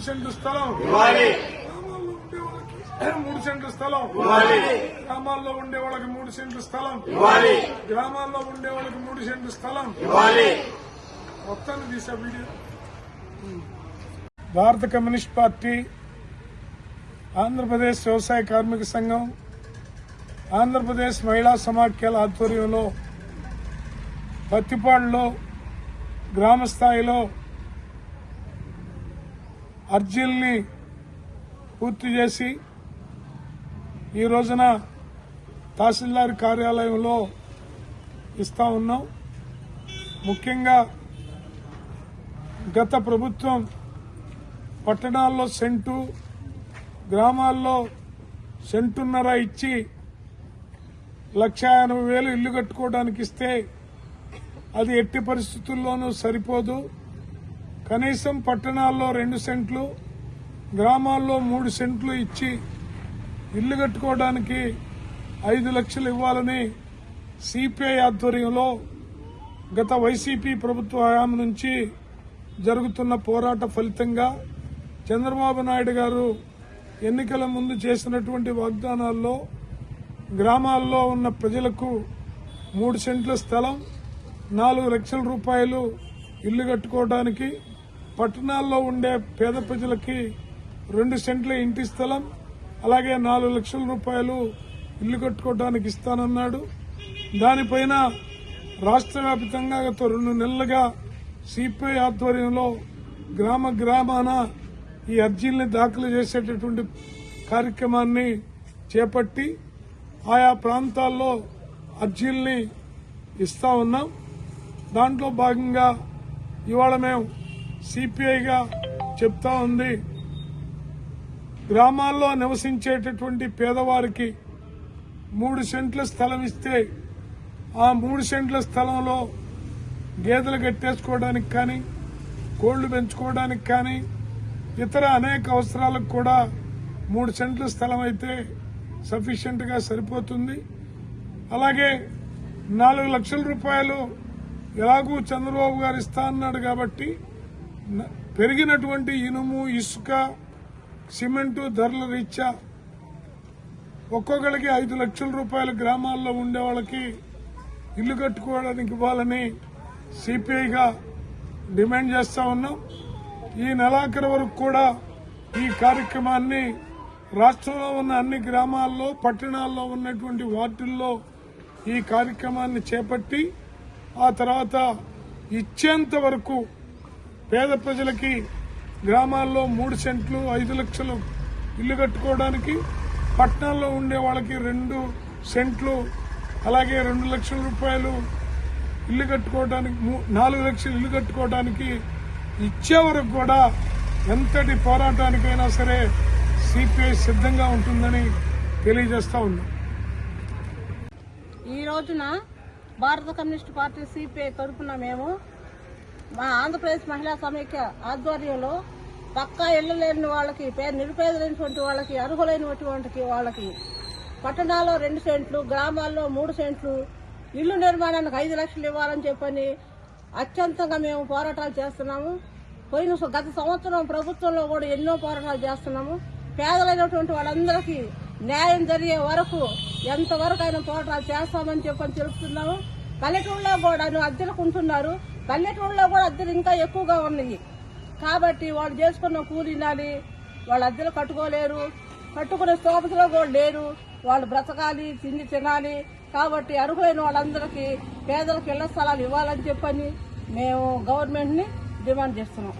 మూడు సెంట్లు స్థలం. ఇవ్వాలి. గ్రామాల్లో ఉండే వాళ్ళకి మూడు సెంట్లు స్థలం. గ్రామాల్లో ఉండే వాళ్ళకి మూడు సెంట్లు స్థలం. గ్రామాల్లో ఉండే వాళ్ళకి మూడు సెంట్లు స్థలం. మొత్తాన్ని తీసా వీడియో. భారత కమ్యూనిస్ట్ పార్టీ ఆంధ్రప్రదేశ్ వ్యవసాయ కార్మిక సంఘం ఆంధ్రప్రదేశ్ మహిళా సమాఖ్యల ఆధ్వర్యంలో పత్తిపాడులో గ్రామ స్థాయిలో అర్జీల్ని పూర్తి చేసి ఈ రోజున తహసీల్దార్ కార్యాలయంలో ఇస్తా ఉన్నాం. ముఖ్యంగా గత ప్రభుత్వం పట్టణాల్లో సెంటు గ్రామాల్లో సెంటున్నర ఇచ్చి లక్ష ఎనభై వేలు ఇల్లు కట్టుకోవడానికి ఇస్తే అది ఎట్టి పరిస్థితుల్లోనూ సరిపోదు. కనీసం పట్టణాల్లో రెండు సెంట్లు గ్రామాల్లో మూడు సెంట్లు ఇచ్చి ఇల్లు కట్టుకోవడానికి ఐదు లక్షలు ఇవ్వాలని సిపిఐ ఆధ్వర్యంలో గత వైసీపీ ప్రభుత్వ హయాం నుంచి జరుగుతున్న పోరాట ఫలితంగా చంద్రబాబు నాయుడు గారు ఎన్నికల ముందు చేసినటువంటి వాగ్దానాల్లో గ్రామాల్లో ఉన్న ప్రజలకు మూడు సెంట్ల స్థలం నాలుగు లక్షల రూపాయలు ఇల్లు కట్టుకోవడానికి పట్టణాల్లో ఉండే పేద ప్రజలకి రెండు సెంట్ల ఇంటి స్థలం అలాగే నాలుగు లక్షల రూపాయలు ఇల్లు కట్టుకోవడానికి ఇస్తానన్నాడు. దానిపైన రాష్ట్ర వ్యాప్తంగా గత రెండు నెలలుగా సిపిఐ ఆధ్వర్యంలో గ్రామ గ్రామాన ఈ అర్జీల్ని దాఖలు చేసేటటువంటి కార్యక్రమాన్ని చేపట్టి ఆయా ప్రాంతాల్లో అర్జీల్ని ఇస్తా ఉన్నాం. దాంట్లో భాగంగా ఇవాళ మేము సిపిఐగా చెప్తా ఉంది. గ్రామాల్లో నివసించేటటువంటి పేదవారికి మూడు సెంట్ల స్థలం ఇస్తే ఆ మూడు సెంట్ల స్థలంలో గేదెలు కట్టేసుకోవడానికి కానీ కోళ్ళు పెంచుకోవడానికి కానీ ఇతర అనేక అవసరాలకు కూడా మూడు సెంట్ల స్థలం అయితే సఫిషియెంట్గా సరిపోతుంది. అలాగే నాలుగు లక్షల రూపాయలు ఎలాగూ చంద్రబాబు గారు ఇస్తా అన్నాడు కాబట్టి పెరిగినటువంటి ఇనుము ఇసుక సిమెంటు ధరల రీత్యా ఒక్కొక్కరికి ఐదు లక్షల రూపాయలు గ్రామాల్లో ఉండే వాళ్ళకి ఇల్లు కట్టుకోవడానికి ఇవ్వాలని సిపిఐగా డిమాండ్ చేస్తా ఉన్నాం. ఈ నెలాఖరు వరకు కూడా ఈ కార్యక్రమాన్ని రాష్ట్రంలో ఉన్న అన్ని గ్రామాల్లో పట్టణాల్లో ఉన్నటువంటి వార్డుల్లో ఈ కార్యక్రమాన్ని చేపట్టి ఆ తర్వాత ఇచ్చేంత వరకు పేద ప్రజలకి గ్రామాల్లో మూడు సెంట్లు ఐదు లక్షలు ఇల్లు కట్టుకోవడానికి పట్టణాల్లో ఉండే వాళ్ళకి రెండు సెంట్లు అలాగే రెండు లక్షల రూపాయలు ఇల్లు కట్టుకోవడానికి నాలుగు లక్షలు ఇల్లు కట్టుకోవడానికి ఇచ్చే వరకు కూడా ఎంతటి పోరాటానికైనా సరే సిపిఐ సిద్ధంగా ఉంటుందని తెలియజేస్తా ఉన్నాం. ఈ రోజున భారత కమ్యూనిస్ట్ పార్టీ సిపిఐ తరఫున మేము మా ఆంధ్రప్రదేశ్ మహిళా సమైక్య ఆధ్వర్యంలో పక్కా ఇళ్ళు లేని వాళ్ళకి పేరు నిరుపేదలైనటువంటి వాళ్ళకి అర్హులైనటువంటి వాళ్ళకి పట్టణాల్లో రెండు సెంట్లు గ్రామాల్లో మూడు సెంట్లు ఇల్లు నిర్మాణానికి ఐదు లక్షలు ఇవ్వాలని చెప్పని అత్యంతంగా మేము పోరాటాలు చేస్తున్నాము. పోయిన గత సంవత్సరం ప్రభుత్వంలో కూడా ఎన్నో పోరాటాలు చేస్తున్నాము. పేదలైనటువంటి వాళ్ళందరికీ న్యాయం జరిగే వరకు ఎంతవరకు అయినా పోరాటాలు చేస్తామని చెప్పని తెలుపుతున్నాము. పల్లెటూళ్ళలో కూడా అద్దెలకు ఉంటున్నారు పల్లెటూళ్ళలో కూడా అద్దెలు ఇంకా ఎక్కువగా ఉన్నాయి. కాబట్టి వాళ్ళు చేసుకున్న కూలినాలి వాళ్ళు అద్దెలు కట్టుకోలేరు. కట్టుకునే స్తోమతలో కూడా లేరు. వాళ్ళు బ్రతకాలి తిండి తినాలి. కాబట్టి అర్హులైన వాళ్ళందరికీ పేదలకు ఇళ్ళ స్థలాలు ఇవ్వాలని చెప్పని మేము గవర్నమెంట్ని డిమాండ్ చేస్తున్నాం.